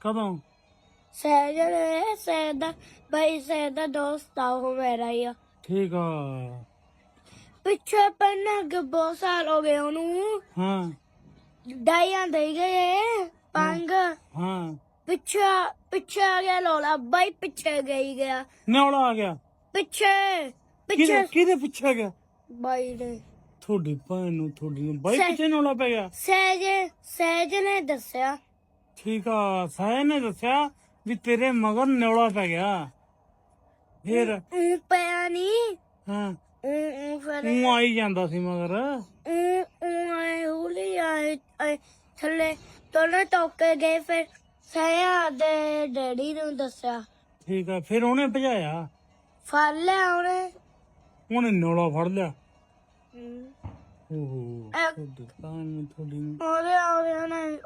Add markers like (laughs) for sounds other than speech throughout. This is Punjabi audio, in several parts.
ਕਦੋਂ? ਸਹਿਜ ਨੇ ਸਹਿਜ ਦਾ ਭਾਈ ਸਹਿਜ ਦਾ ਦੋਸਤ ਆ ਉਹ ਮੇਰਾ ਹੀ ਆ। ਠੀਕ ਆ। ਪਿੱਛੇ ਕਿ ਬਹੁਤ ਸਾਲ ਹੋ ਗਏ ਉਹਨੂੰ। ਹਾਂ। ਡਾਈਆਂ ਦੇ ਗਏ ਪੰਗ। ਹਾਂ ਪਿੱਛੇ ਪਿੱਛੇ ਆ ਗਿਆ ਲੋਲਾ ਬਾਈ ਪਿੱਛੇ ਗਈ ਗਿਆ। ਨੌਲਾ ਆ ਗਿਆ। ਪਿੱਛੇ ਕਿਹਦੇ ਪਿੱਛੇ ਕਿਹਦੇ ਪਿੱਛੇ ਗਿਆ? ਬਾਈ ਨੇ ਤੁਹਾਡੀ ਭੈਣ ਨੂੰ ਤੁਹਾਡੀ ਨੂੰ ਬਾਈ ਪਿੱਛੇ ਨੌਲਾ ਪੈ ਗਿਆ। ਸਹਿਜ ਸਹਿਜ ਨੇ ਦੱਸਿਆ। ਠੀਕ ਆ ਸਾਇ ਨੇ ਦੱਸਿਆ ਵੀ ਤੇਰੇ ਮਗਰ ਨੌਲਾ ਪੈ ਗਿਆ। ਫਿਰ ਉਹ ਪਿਆ ਨਹੀਂ ਹਾਂ ਉਹ ਉਹ ਫਿਰ ਤੂੰ ਆਈ ਜਾਂਦਾ ਸੀ ਮਗਰ। ਉਹ ਉਹ ਆਏ ਹੁਲੀ ਆਏ ਆਏ ਥੱਲੇ ਤੋਨੇ ਟੋਕੇ ਗਏ ਫਿਰ ਸਹਿਆ ਦੇ ਡੈਡੀ ਨੂੰ ਦੱਸਿਆ। ਠੀਕ ਆ ਫਿਰ ਉਹਨੇ ਭਜਾਇਆ। ਫੜ ਲਿਆ ਉਹਨੇ। ਉਹਨੇ ਨੌਲਾ ਫੜ ਲਿਆ। ਓਹੋ ਅਹ, ਤੁਹਾਡੀ ਭੈਣ ਨੂੰ ਤੁਹਾਡੀ ਨੂੰ ਉਹਦੇ ਉਹਦੇ ਨੇ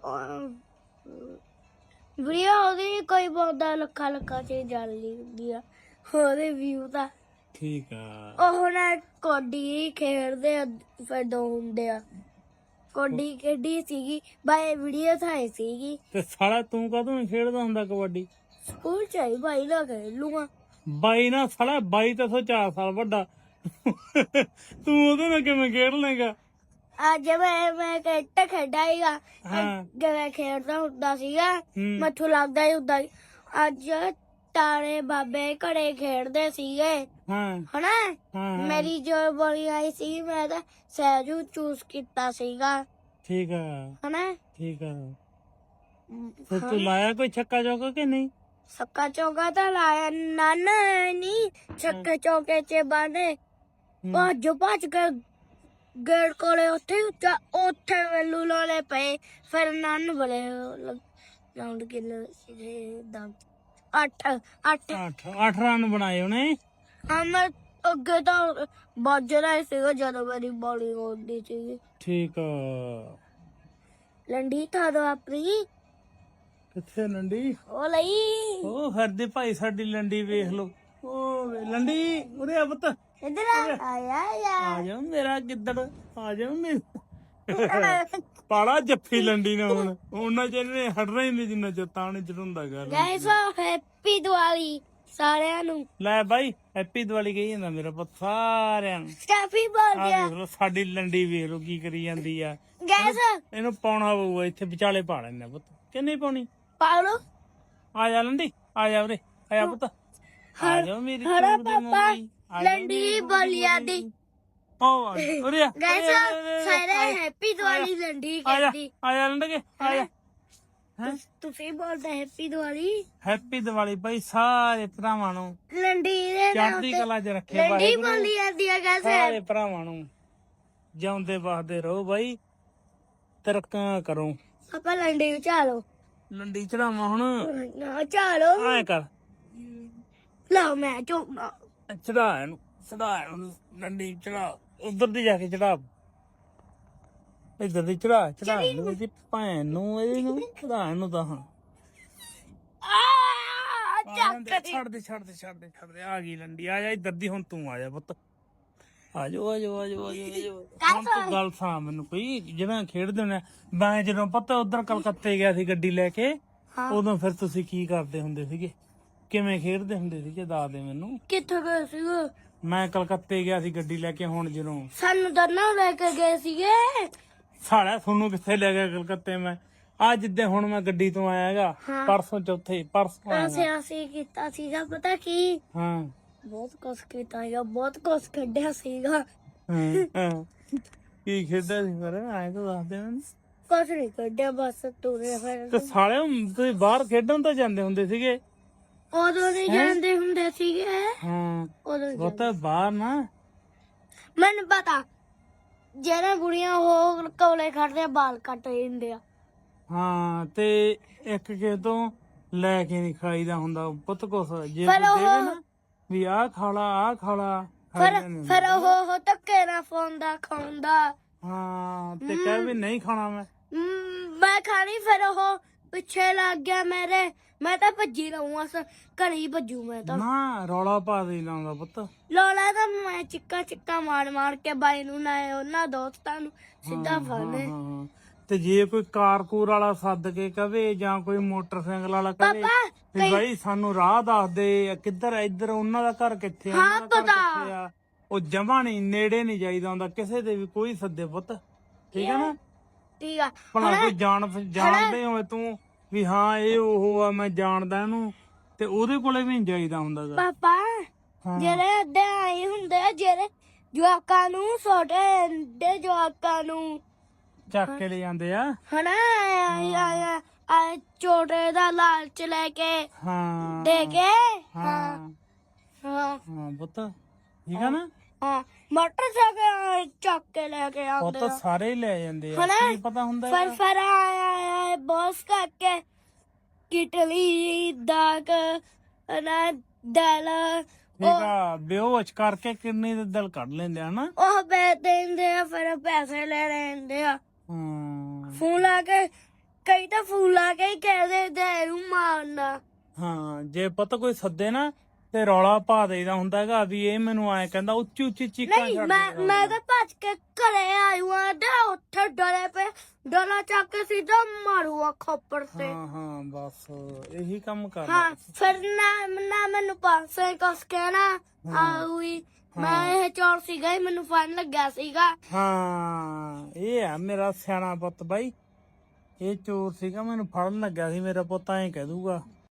ਵੀਡੀਓ ਉਹਦੀ ਕੋਈ ਬਹੁਤਾ ਲੱਖਾਂ ਲੱਖਾਂ ਚ ਜਾਂਦੀ ਹੁੰਦੀ ਆ। ਉਹਦੇ ਵਿਊ ਦਾ ਠੀਕ ਆ। ਉਹ ਨਾ ਕੋਡੀ ਖੇਡਦੇ ਆ, ਫਿਰ ਦੋ ਹੁੰਦੇ ਆ। ਕੋਡੀ ਖੇਡੀ ਸੀਗੀ ਬਾਈ ਵੀਡੀਓ ਥਾਈ ਸੀਗੀ। ਤੇ ਸਾਲਾ ਤੂੰ ਕਦੋਂ ਨੀ ਖੇਡਦਾ ਹੁੰਦਾ ਕਬੱਡੀ? ਸਕੂਲ ਚ ਆਈ ਬਾਈ ਨਾ ਖੇਡ ਲੂਗਾ ਬਾਈ ਨਾ ਸਾਲਾ ਬਾਈ ਤਾਂ ਸੋ 4 ਸਾਲ ਵੱਡਾ। ਤੂੰ ਉਹਦੇ ਨਾਲ ਕਿਵੇਂ ਖੇਡ ਲੇਗਾ ਅੱਜ ਮੈਂ ਮੈਂ ਕਿੱਟ ਖੇਡਾਈਗਾ ਹਾਂ। ਜਿਵੇਂ ਖੇਡਦਾ ਹੁੰਦਾ ਸੀਗਾ ਹੂੰ। ਮੱਥੂ ਲੱਗਦਾ ਹੀ ਹੁੰਦਾ ਸੀ। ਅੱਜ ਤਾਰੇ ਬਾਬੇ ਘੜੇ ਖੇਡਦੇ ਸੀਗੇ। ਹਾਂ। ਹਨਾ? ਹਾਂ ਹਾਂ। ਮੇਰੀ ਜੋ ਬੋਲੀ ਆਈ ਸੀ ਮੈਂ ਤਾਂ ਸਹਿਜੂ ਚੂਸ ਕੀਤਾ ਸੀਗਾ। ਠੀਕ ਆ। ਹਨਾ? ਠੀਕ ਆ। ਫਿਰ ਤੂੰ ਲਾਇਆ ਕੋਈ ਛੱਕਾ ਚੌਕਾ ਕਿ ਨਹੀਂ? ਸੱਕਾ ਚੌਕਾ ਤਾਂ ਲਾਇਆ ਨਨ ਨਹੀਂ ਛੱਕੇ ਚੌਕੇ ਚ ਬਾਨੇ ਹੂੰ। ਭੱਜ ਭੱਜ ਕੇ ਗੇੜ ਕੋਲੇ ਉੱਥੇ ਉੱਚਾ ਉੱਥੇ ਮੈਨੂੰ ਲੋਲੇ ਪਏ। ਫਿਰ ਨਨ ਬਲੇ ਰਾਉਂਡ ਕਿੰਨੇ ਸੀਗੇ ਦਮ। ਅੱਠ ਅੱਠ। ਅੱਠ ਅੱਠ ਰਨ ਬਣਾਏ ਉਹਨੇ। ਮੈਂ ਅੱਗੇ ਤਾਂ ਵੱਜਦਾ ਹੀ ਸੀਗਾ ਜਦੋਂ ਮੇਰੀ ਬੋਲਿੰਗ ਹੁੰਦੀ ਸੀ ਠੀਕ ਆ। ਲੰਡੀ ਥਾ ਦੋ ਆਪਣੀ। ਕਿੱਥੇ ਲੰਡੀ? ਉਹ ਲਈ। ਉਹ ਫਿਰਦੇ ਭਾਈ ਸਾਡੀ ਲੰਡੀ ਵੇਖ ਲੋ ਉਹ ਲੰਡੀ ਉਰੇ ਆ ਪੁੱਤ। ਇਧਰ ਆ। ਆ ਜਾ ਮੇਰਾ ਗਿੱਦੜ ਆ ਜਾ ਮੇਰਾ (laughs) ਪਾਲਾ ਜੱਫੀ ਲੰਡੀ ਨੇ ਹੁਣ। ਉਹਨਾਂ ਚ ਇਹਨੇ ਹਟਣਾ ਹੀ ਨਹੀਂ ਜਿੰਨਾ ਚਿਰ ਤਾਂ ਨਹੀਂ ਗੱਲ ਗਾਇਸ ਹੈਪੀ ਦੀਵਾਲੀ ਸਾਰਿਆਂ ਨੂੰ। ਲੈ ਬਾਈ ਹੈਪੀ ਦੀਵਾਲੀ ਕਹੀ ਜਾਂਦਾ ਮੇਰਾ ਪੁੱਤ ਸਾਰਿਆਂ ਨੂੰ। ਹੈਪੀ ਬੋਲ ਗਿਆ ਦੇਖ ਲੋ ਸਾਡੀ ਲੰਡੀ ਵੇਖ ਲੋ ਕੀ ਕਰੀ ਜਾਂਦੀ ਆ। ਗਾਇਸ ਇਹਨੂੰ ਪਾਉਣਾ ਪਊਗਾ ਇੱਥੇ ਵਿਚਾਲੇ ਪਾ ਲੈਣਾ ਪੁੱਤ। ਕਿ ਨਹੀਂ ਪਾਉਣੀ ਪਾਲੋ ਆ ਜਾ ਲੰਡੀ ਆ ਜਾ ਉਰੇ ਆ ਜਾ ਪੁੱਤ। ਆ ਜਾ ਮੇਰੀ ਪਾਪਾ। ਬੋਲਿਆ ਦੀ। ਆ (laughs) ਉਰੇ ਆ। ਗਾਇਸ ਸਾਰੇ ਹੈਪੀ ਦੀਵਾਲੀ ਲੰਡੀ ਆ ਜਾ ਕਹਿੰਦੀ ਆ ਜਾ ਲੰਡਗੇ ਆ ਜਾ ਹੈਂ? ਤੁਸੀਂ ਬੋਲਦੇ ਹੈਪੀ ਦੀਵਾਲੀ? ਹੈਪੀ ਦੀਵਾਲੀ ਭਾਈ ਸਾਰੇ ਭਰਾਵਾਂ ਨੂੰ। ਲੰਡੀ ਦੇ ਨਾਮ ਚੜ੍ਹਦੀ ਕਲਾ 'ਚ ਰੱਖੇ ਲੰਡੀ ਵਾਹਿਗੁਰੂ। ਬੋਲੀ ਜਾਂਦੀ ਆ ਗਾਇਸ। ਸਾਰੇ ਭਰਾਵਾਂ ਨੂੰ ਜਿਉਂਦੇ ਵਸਦੇ ਰਹੋ ਬਾਈ ਤਰੱਕਾਂ ਕਰੋ। ਆਪਾਂ ਲੰਡੀ ਚਾਲੋ ਲੰਡੀ ਚੜਾਵਾਂ ਹੁਣ। ਨਾ ਚਾਲੋ ਐ ਕਰ। ਲਓ ਮੈਂ ਚੁੱਪਣਾ ਚੜਾ ਇਹਨੂੰ ਚੜਾ ਇਹਨੂੰ ਲੰਡੀ ਚੜਾ ਉਧਰ ਦੀ ਜਾ ਕੇ ਚੜਾ। ਇੱਧਰ ਦੀ ਚੜਾ ਚੜਾ ਇਹਦੀ ਭੈਣ ਨੂੰ ਇਹਦੀ ਨੂੰ ਚੜਾ ਇਹਨੂੰ ਤਾਂ ਹੁਣ ਛੱਡ ਦੇ ਛੱਡ ਦੇ ਛੱਡ ਦੇ ਛੱਡ ਦੇ ਆ ਗਈ ਲੰਡੀ ਆ ਜਾ ਇੱਧਰ ਦੀ ਹੁਣ ਤੂੰ ਆ ਜਾ ਪੁੱਤ। ਆ ਜਾ ਆ ਜਾ ਆ ਜਾ ਆ ਜਾ ਹੁਣ ਤੂੰ ਗੱਲ ਸੁਣਾ ਮੈਨੂੰ ਕੋਈ ਜਿਹੜਾ ਖੇਡਦੇ ਨੇ ਮੈਂ ਜਦੋਂ ਪਤਾ ਉਧਰ ਕਲਕੱਤੇ ਗਿਆ ਸੀ ਗੱਡੀ ਲੈ ਕੇ। ਉਦੋਂ ਫਿਰ ਤੁਸੀਂ ਕੀ ਕਰਦੇ ਹੁੰਦੇ ਸੀਗੇ? ਕਿਵੇਂ ਖੇਡਦੇ ਹੁੰਦੇ ਸੀਗੇ ਦੱਸ ਦੇ ਮੈਨੂੰ? ਕਿੱਥੇ ਗਏ ਸੀਗੇ? ਮੈਂ ਕਲਕੱਤੇ ਗਿਆ ਸੀ ਗੱਡੀ ਲੈ ਕੇ ਹੁਣ ਜਦੋਂ। ਸਾਨੂੰ ਦੋਨੋਂ ਲੈ ਕੇ ਗਏ ਸੀਗੇ। ਸਾਲਾ ਤੁਹਾਨੂੰ ਕਿੱਥੇ ਲੈ ਗਿਆ ਕਲਕੱਤੇ ਮੈਂ? ਅੱਜ ਜਿੱਦੇ ਹੁਣ ਮੈਂ ਗੱਡੀ ਤੋਂ ਆਇਆਗਾ ਹਾਂ। ਪਰਸੋਂ ਚੌਥੇ ਪਰਸੋਂ ਆਇਆ ਅਸੀਂ ਅਸੀਂ ਕੀਤਾ ਸੀਗਾ ਪਤਾ ਕੀ? ਹਾਂ। ਬਹੁਤ ਕੁਛ ਕੀਤਾ ਸੀਗਾ ਬਹੁਤ ਕੁਛ ਖੇਡਿਆ ਸੀਗਾ। ਹਾਂ, ਹਾਂ। ਕੀ ਖੇਡਦਾ ਸੀ ਫਿਰ? ਆਏ ਤਾਂ ਦੱਸ ਦੇ ਮੈਨੂੰ। ਕੁਛ ਨਹੀਂ ਖੇਡਿਆ ਬਸ ਤੁਰੇ ਫਿਰ ਤੇ ਸਾਲੇ ਤੁਸੀਂ ਬਾਹਰ ਖੇਡਣ ਤਾਂ ਜਾਂਦੇ ਹੁੰਦੇ ਸੀਗੇ। ਉਦੋਂ ਨਹੀਂ ਜਾਂਦੇ ਹੁੰਦੇ ਸੀਗੇ। ਹਾਂ ਉਦੋਂ ਉਹ ਤਾਂ ਬਾਹਰ ਨਾ। ਮੈਨੂੰ ਪਤਾ ਜਿਹੜੇ ਬੁੜੀਆਂ ਉਹ ਕੌਲੇ ਖੜਦੇ ਆ, ਬਾਲ ਕੱਟ ਦਿੰਦੇ ਆ। ਹਾਂ ਤੇ ਇੱਕ ਕਿਸੇ ਤੋਂ ਲੈ ਕੇ ਨਹੀਂ ਖਾਈਦਾ ਹੁੰਦਾ ਪੁੱਤ ਕੁਛ ਜੇ ਫਿਰ ਤੂੰ ਉਹ- ਦੇਵੇ ਨਾ ਵੀ ਆਹ ਖਾਲਾ ਆਹ ਖਾਲਾ ਫਿਰ ਹੁੰਦਾ। ਫਿਰ ਉਹ ਉਹ ਧੱਕੇ ਨਾਲ ਫੋਂਦਾ ਖਾਉਂਦਾ। ਹਾਂ ਤੇ ਕਹਿ ਵੀ ਨਹੀਂ ਖਾਣਾ ਮੈਂ। ਮੈਂ ਖਾਣੀ ਫਿਰ ਉਹ ਪਿੱਛੇ ਲੱਗ ਗਿਆ ਮੇਰੇ। ਮੈਂ ਤਾਂ ਭੱਜੀ ਰਹੂੰਗਾ ਸ ਘਰੇ ਹੀ ਭੱਜੂ ਮੈਂ ਤਾਂ। ਨਾ ਰੌਲਾ ਪਾ ਦੇ ਲਾਉਂਦਾ ਪੁੱਤ। ਲੋਲਾ ਤਾਂ ਮੈਂ ਚਿੱਕਾ ਚਿੱਕਾ ਮਾਰ ਮਾਰ ਕੇ ਬਾਈ ਨੂੰ ਨਾ ਉਹਨਾਂ ਦੋਸਤਾਂ ਨੂੰ ਸਿੱਧਾ ਫੜਨੇ ਹਾਂ। ਤੇ ਜੇ ਕੋਈ ਕਾਰ ਕੂਰ ਵਾਲਾ ਸੱਦ ਕੇ ਕਵੇ ਜਾਂ ਕੋਈ ਮੋਟਰਸਾਈਕਲ ਵਾਲਾ ਕਵੇ ਪਾਪਾ ਵੀ ਬਾਈ ਸਾਨੂੰ ਰਾਹ ਦੱਸ ਦੇ ਕਿੱਧਰ ਆ, ਇੱਧਰ ਉਹਨਾਂ ਦਾ ਘਰ ਕਿੱਥੇ ਆ ਹਾਂ, ਉਹਨਾਂ ਦਾ ਘਰ ਪਤਾ। ਕਿੱਥੇ ਆ? ਉਹ ਜਮਾ ਨਹੀਂ ਨੇੜੇ ਨਹੀਂ ਜਾਈਦਾ ਹੁੰਦਾ ਕਿਸੇ ਦੇ ਵੀ ਕੋਈ ਸੱਦੇ ਪੁੱਤ। ਠੀਕ ਹੈ ਨਾ? ਠੀਕ ਆ। ਭਲਾ ਕੋਈ ਜਾਣ ਜਾਣਦੇ ਹੋਵੇ ਤੂੰ ਵੀ ਹਾਂ ਇਹ ਉਹ ਆ ਮੈਂ ਜਾਣਦਾ ਇਹਨੂੰ। ਤੇ ਉਹਦੇ ਕੋਲੇ ਵੀ ਨਹੀਂ ਜਾਈਦਾ ਹੁੰਦਾ ਗਾ। ਪਾਪਾ ਜਿਹੜੇ ਅੱਡੇ ਆਏ ਹੁੰਦੇ ਆ ਜਿਹੜੇ ਜਵਾਕਾਂ ਨੂੰ ਛੋਟੇ ਦੇ ਜਵਾਕਾਂ ਨੂੰ। ਚੱਕ ਕੇ ਲੈ ਜਾਂਦੇ ਆ। ਹਨਾ? ਆਇਆ ਆ ਛੋਟੇ ਦਾ ਲਾਲਚ ਲੈ ਕੇ ਹਾਂ। ਦੇ ਕੇ? ਹਾਂ। ਹਾਂ। ਹਾਂ। ਹਾਂ ਪੁੱਤ। ਠੀਕ ਆ ਨਾ? ਹਾਂ ਮੋਟਰਸਾਈਕਲ ਚੱਕ ਕੇ ਲੈ ਕੇ ਆਉਂਦੇ ਪੁੱਤ ਆ। ਸਾਰੇ ਹੀ ਲੈ ਜਾਂਦੇ ਆ ਹਨਾ? ਕੀ ਪਤਾ ਹੁੰਦਾ ਫਰ ਇਹਦਾ? ਫਰ ਆਇਆ ਬੋਸ ਕਰਕੇ। ਕਿਟਲੀ ਦਾਗ ਨਾ ਦਲ। ਠੀਕ ਆ ਬੇਹੋਸ਼ ਕਰਕੇ ਕਿੰਨੀ ਦੇ ਦਿਲ ਕੱਢ ਲੈਂਦੇ ਆ ਹਨਾ? ਉਹ ਪੈਸੇ ਦਿੰਦੇ ਆ ਫਿਰ ਪੈਸੇ ਲੈ ਲੈਂਦੇ ਆ। ਹਾਂ। ਫੋਨ ਲਾ ਕੇ ਕਈ ਤਾਂ ਫੋਨ ਲਾ ਕੇ ਹੀ ਕਹਦੇ ਦੇ ਨੂੰ ਮਾਰਨਾ ਹਾਂ ਜੇ ਪੁੱਤ ਕੋਈ ਸੱਦੇ ਨਾ ਤੇ ਰੌਲਾ ਪਾ ਦੇਈਦਾ ਹੁੰਦਾ ਹੈਗਾ ਵੀ ਇਹ ਮੈਨੂੰ ਐ ਕਹਿੰਦਾ ਉੱਚੀ ਉੱਚੀ ਚੀਕਾਂ ਨਹੀਂ ਮੈਂ ਮੈਂ ਤਾਂ ਭੱਜ ਕੇ ਘਰੇ ਆਇਆ ਤੇ ਉੱਥੇ ਡਰੇ ਪਏ। ਡੋਲਾ ਚੱਕ ਕੇ ਸਿੱਧਾ ਮਾਰੂਆ ਖੋਪੜ ਤੇ। ਹਾਂ ਹਾਂ ਬਸ ਇਹੀ ਕੰਮ ਕਰ ਹਾਂ ਫਿਰ ਨਾ ਨਾ ਮੈਨੂੰ ਪਾਸੇ ਕਸ ਕੇ ਨਾ ਆਉਈ ਮੈਂ ਇਹ ਚੋਰ ਸੀਗਾ ਹੀ ਮੈਨੂੰ ਫਨ ਲੱਗਿਆ ਸੀਗਾ। ਹਾਂ ਇਹ ਆ ਮੇਰਾ ਸਿਆਣਾ ਪੁੱਤ ਬਾਈ। ਇਹ ਚੋਰ ਸੀਗਾ ਮੈਨੂੰ ਫੜਨ ਲੱਗਿਆ ਸੀ ਮੇਰਾ ਪੁੱਤ ਐਂ ਕਹਿ ਦੂਗਾ।